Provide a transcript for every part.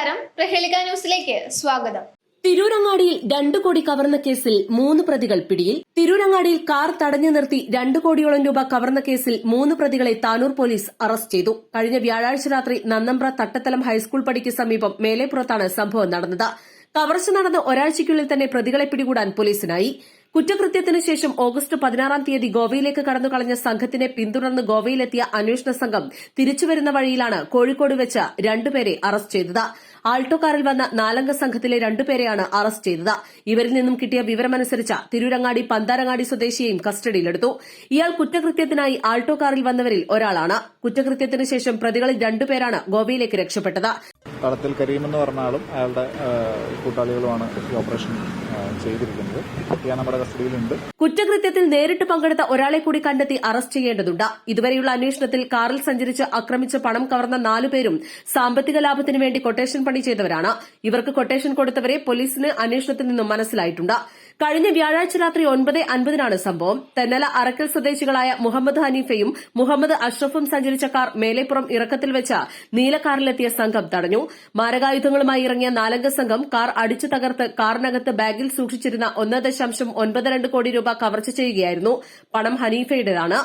നമസ്കാരം. പ്രഹേളിക ന്യൂസിലേക്ക് സ്വാഗതം. തിരൂരങ്ങാടിയിൽ രണ്ടു കോടി കവർന്ന കേസിൽ മൂന്ന് പ്രതികൾ പിടിയിൽ. തിരൂരങ്ങാടിയിൽ കാർ തടഞ്ഞു നിർത്തി രണ്ടു കോടിയോളം രൂപ കവർന്ന കേസിൽ മൂന്ന് പ്രതികളെ താനൂർ പോലീസ് അറസ്റ്റ് ചെയ്തു. കഴിഞ്ഞ വ്യാഴാഴ്ച രാത്രി നന്നമ്പ്ര തട്ടത്തലം ഹൈസ്കൂൾ പടിക്ക് സമീപം മേലെപ്പുറത്താണ് സംഭവം നടന്നത്. കവർച്ച നടന്ന ഒരാഴ്ചയ്ക്കുള്ളിൽ തന്നെ പ്രതികളെ പിടികൂടാൻ പോലീസിനായി. കുറ്റകൃത്യത്തിന് ശേഷം ഓഗസ്റ്റ് പതിനാറാം തീയതി ഗോവയിലേക്ക് കടന്നു കളഞ്ഞ സംഘത്തിനെ പിന്തുടർന്ന് ഗോവയിലെത്തിയ അന്വേഷണ സംഘം തിരിച്ചുവരുന്ന വഴിയിലാണ് കോഴിക്കോട് വെച്ച് രണ്ടുപേരെ അറസ്റ്റ് ചെയ്തത്. ആൾട്ടോ കാറിൽ വന്ന നാലംഗ സംഘത്തിലെ രണ്ടുപേരെയാണ് അറസ്റ്റ് ചെയ്തത്. ഇവരിൽ നിന്നും കിട്ടിയ വിവരമനുസരിച്ച് തിരൂരങ്ങാടി പന്താരങ്ങാടി സ്വദേശിയെയും കസ്റ്റഡിയിലെടുത്തു. ഇയാൾ കുറ്റകൃത്യത്തിനായി ആൾട്ടോ കാറിൽ വന്നവരിൽ ഒരാളാണ്. കുറ്റകൃത്യത്തിന് ശേഷം പ്രതികളിൽ രണ്ടുപേരാണ് ഗോവയിലേക്ക് രക്ഷപ്പെട്ടത്. തളത്തിൽ കരീം എന്ന് പറഞ്ഞ ആളും അയാളുടെ കൂട്ടാളികളുമാണ് ഈ ഓപ്പറേഷൻ ചെയ്തിരിക്കുന്നത്. ഇയാൾ നമ്മുടെ കസ്റ്റഡിയിലുണ്ട്. കുറ്റകൃത്യത്തിൽ നേരിട്ട് പങ്കെടുത്ത ഒരാളെ കൂടി കണ്ടെത്തി അറസ്റ്റ് ചെയ്യേണ്ടതുണ്ട്. ഇതുവരെയുള്ള അന്വേഷണത്തിൽ കാറിൽ സഞ്ചരിച്ച് ആക്രമിച്ച് പണം കവർന്ന നാലുപേരും സാമ്പത്തിക ലാഭത്തിനു വേണ്ടി കൊട്ടേഷൻ പണി ചെയ്തവരാണ്. ഇവർക്ക് കൊട്ടേഷൻ കൊടുത്തവരെ പോലീസിന് അന്വേഷണത്തിൽ നിന്നും മനസ്സിലായിട്ടുണ്ട്. കഴിഞ്ഞ വ്യാഴാഴ്ച രാത്രി ഒൻപത് അൻപതിനാണ് സംഭവം. തെന്നല അറക്കൽ സ്വദേശികളായ മുഹമ്മദ് ഹനീഫയും മുഹമ്മദ് അഷ്റഫും സഞ്ചരിച്ച കാർ മേലേപ്പുറം ഇറക്കത്തിൽ വെച്ച നീലക്കാറിലെത്തിയ സംഘം തടഞ്ഞു. മാരകായുധങ്ങളുമായി ഇറങ്ങിയ നാലംഗ സംഘം കാർ അടിച്ചു തകർത്ത് കാറിനകത്ത് ബാഗിൽ സൂക്ഷിച്ചിരുന്ന ഒന്ന് ദശാംശം ഒൻപത് രണ്ട് കോടി രൂപ കവർച്ച ചെയ്യുകയായിരുന്നു. പണം ഹനീഫയുടേതാണ്.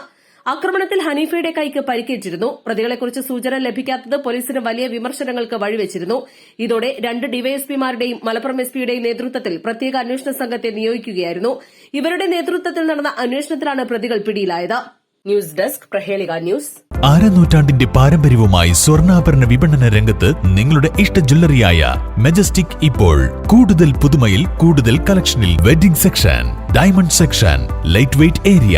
ആക്രമണത്തിൽ ഹനീഫയുടെ കൈക്ക് പരിക്കേറ്റിരുന്നു. പ്രതികളെക്കുറിച്ച് സൂചന ലഭിക്കാത്തത് പോലീസിന് വലിയ വിമർശനങ്ങൾക്ക് വഴിവെച്ചിരുന്നു. ഇതോടെ രണ്ട് ഡിവൈഎസ്പിമാരുടെയും മലപ്പുറം എസ്പിയുടെയും നേതൃത്വത്തിൽ പ്രത്യേക അന്വേഷണ സംഘത്തെ നിയോഗിക്കുകയായിരുന്നു. ഇവരുടെ നേതൃത്വത്തിൽ നടന്ന അന്വേഷണത്തിലാണ് പ്രതികൾ പിടിയിലായത്. News desk Prahelika news. ആരനൂറ്റാണ്ടിന്റെ പാരമ്പര്യവുമായി സ്വർണാഭരണ വിപണന രംഗത്ത് നിങ്ങളുടെ ഇഷ്ട ജ്വല്ലറിയായ മെജസ്റ്റിക് ഇപ്പോൾ. കൂടുതൽ പുതുമയിൽ കൂടുതൽ കളക്ഷനിൽ wedding section diamond section light weight area